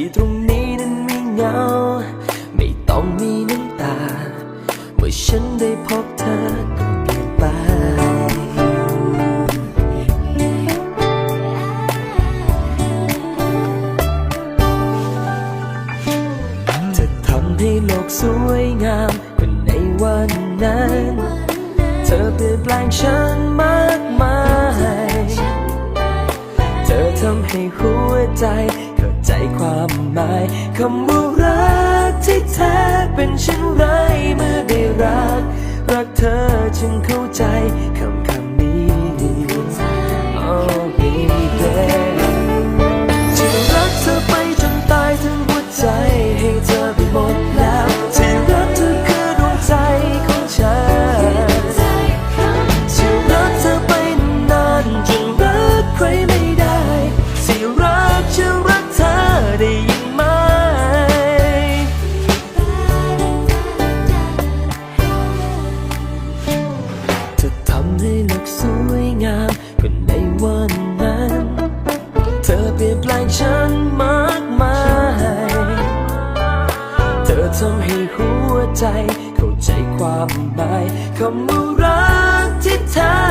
ที่ตรงนี้นั้นไม่เหงา ไม่ต้องมีน้ำตา เมื่อฉันได้พบเธอเปลี่ยนไป จะทำให้โลกสวยงามกว่าในวันนั้น เธอเปลี่ยนแปลงฉันมากมาย เธอทำให้หัวใจเใจความหมายคำว่ารักที่แท้เป็นฉันรัก อทำให้หัวใจ เข้าใจความหมายคำว่ารักที่เธอ